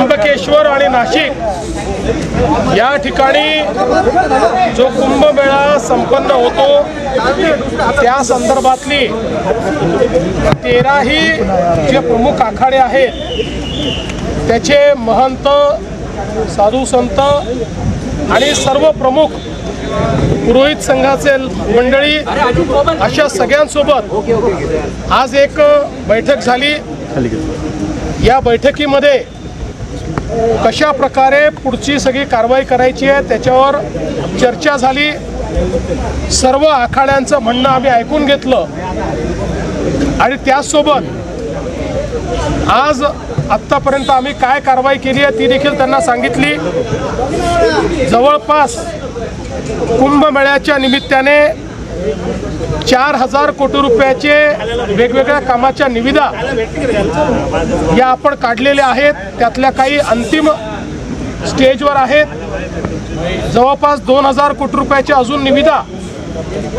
त्र्यंबकेश्वर आणि नाशिक या ठिकाणी जो कुंभमेळा संपन्न होतो त्या संदर्भातली तेराही जे प्रमुख आखाडे आहेत त्याचे महंत साधू संत आणि सर्व प्रमुख पुरोहित संघाचे मंडळी अशा सगळ्यांसोबत आज एक बैठक झाली. या बैठकीमध्ये कशा प्रकारे पुढची सगळी कारवाई करायची आहे त्याच्यावर चर्चा झाली. सर्व आखाड्यांचं म्हणणं आम्ही ऐकून घेतलं. आणि त्याचसोबत आज आत्तापर्यंत आम्ही काय कारवाई केली आहे ती देखील त्यांना सांगितली. जवळपास कुंभमेळ्याच्या निमित्ताने चार हजार कोटी रुपयाचे वेगवेगळ्या कामाच्या निविदा या आपण काढलेल्या आहेत. त्यातल्या काही अंतिम स्टेजवर आहेत. जवळपास दोन हजार कोटी रुपयाच्या अजून निविदा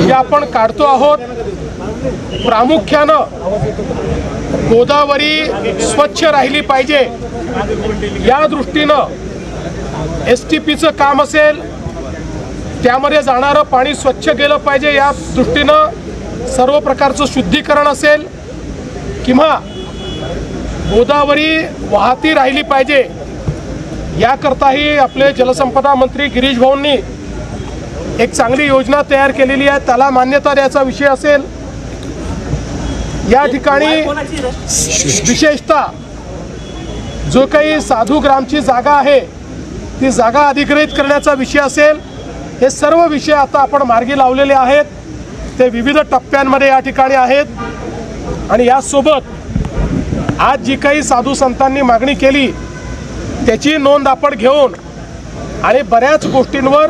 या आपण काढतो आहोत. प्रामुख्यानं गोदावरी स्वच्छ राहिली पाहिजे. या दृष्टीनं एस टी पीचं काम असेल त्यामध्ये जाणारं पाणी स्वच्छ गेलं पाहिजे या दृष्टीनं सर्व प्रकारचं शुद्धीकरण असेल किंवा गोदावरी वाहती राहिली पाहिजे याकरताही आपले जलसंपदा मंत्री गिरीश भाऊंनी एक चांगली योजना तयार केलेली आहे. त्याला मान्यता द्यायचा विषय असेल. या ठिकाणी विशेषतः जो काही साधू ग्रामची जागा आहे ती जागा अधिग्रहित करण्याचा विषय असेल. हे सर्व विषय आता आपण मार्गी लावलेले आहेत. ते विविध टप्प्यांमध्ये या ठिकाणी आहेत. आणि यासोबत आज जी काही साधू संतांनी मागणी केली त्याची नोंद आपण घेऊन आणि बऱ्याच गोष्टींवर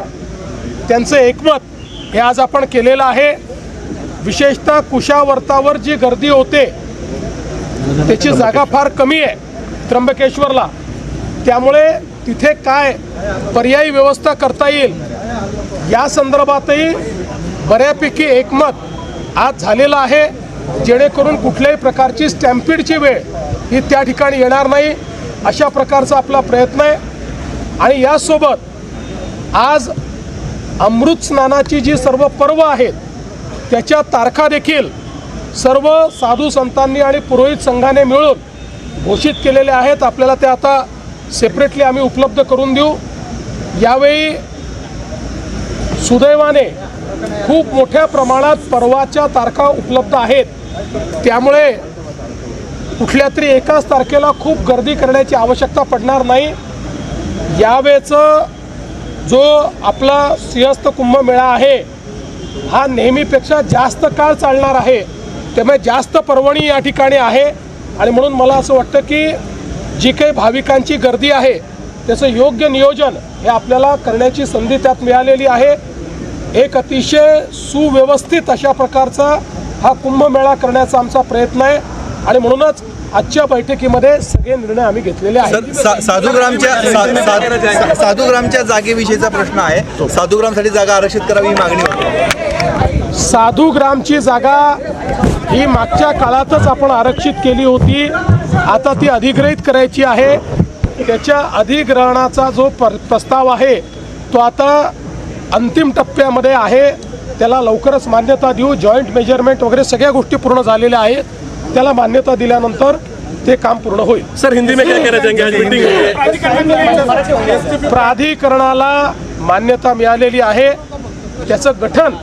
त्यांचं एकमत हे आज आपण केलेलं आहे. विशेषतः कुशावर्तावर जी गर्दी होते त्याची जागा फार कमी आहे त्र्यंबकेश्वरला. त्यामुळे तिथे काय पर्यायी व्यवस्था करता येईल या संदर्भातही बऱ्यापैकी एकमत आज झालेलं आहे. जेणेकरून कुठल्याही प्रकारची स्टॅम्पिडची वेळ ही त्या ठिकाणी येणार नाही. अशा प्रकारचा आपला प्रयत्न आहे. आणि यासोबत आज अमृत स्नानाची जी सर्व पर्व आहेत त्याच्या तारखा देखील सर्व साधू संतांनी आणि पुरोहित संघाने मिळून घोषित केलेल्या आहेत. आपल्याला ते आता सेपरेटली आम्ही उपलब्ध करून देऊ. यावेळी सुदैवाने खूप मोठ्या प्रमाणात पर्वाच्या तारखा उपलब्ध आहेत. त्यामुळे कुठल्या तरी एकाच तारखेला खूप गर्दी करण्याची आवश्यकता पडणार नाही. यावेळेचं जो आपला सिंहस्थ कुंभमेळा आहे हा नेहमीपेक्षा जास्त काळ चालणार आहे. त्यामुळे जास्त पर्वणी या ठिकाणी आहे. आणि म्हणून मला असं वाटतं की जी काही भाविकांची गर्दी आहे त्याचं योग्य नियोजन हे आपल्याला करण्याची संधी त्यात मिळालेली आहे. एक अतिशय सुव्यवस्थित अशा प्रकारचा हा कुंभमेळा करण्याचा आमचा प्रयत्न आहे. आणि म्हणूनच आजच्या बैठकीमध्ये सगळे निर्णय आम्ही घेतलेले आहेत. साधूग्रामच्या साधूग्रामच्या जागेविषयीचा प्रश्न आहे. साधूग्रामसाठी जागा आरक्षित करावी ही मागणी होती. साधू ग्रामची जागा ही मागच्या काळातच आपण आरक्षित केली होती. आता ती अधिग्रहित करायची आहे. त्याच्या अधिग्रहणाचा जो पर प्रस्ताव आहे तो आता अंतिम टप्प्यामध्ये आहे. त्याला लवकरच मान्यता देऊ. जॉईंट मेजरमेंट वगैरे सगळ्या गोष्टी पूर्ण झालेल्या आहेत. त्याला मान्यता दिल्यानंतर ते काम पूर्ण होईल. सर हिंदी में क्या मीटिंग प्राधिकरणाला मान्यता मिळालेली आहे. त्याचं गठन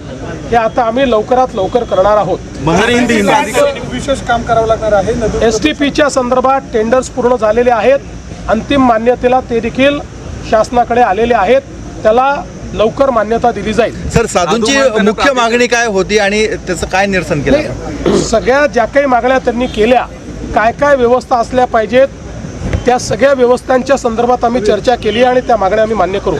हे आता आम्ही लवकरात लवकर करणार आहोत. विशेष काम करावं लागणार आहे. एस टी पीच्या संदर्भात टेंडर्स पूर्ण झालेले आहेत. अंतिम मान्यतेला ते देखील शासनाकडे आलेले आहेत. त्याला लवकर मान्यता दिली जाईल. सर साधूंची मुख्य मागणी काय होती आणि त्याचं काय निरसन केलं? सगळ्या ज्या काही मागण्या त्यांनी केल्या काय काय व्यवस्था असल्या पाहिजेत त्या सगळ्या व्यवस्थांच्या संदर्भात आम्ही चर्चा केली आणि त्या मागण्या आम्ही मान्य करू.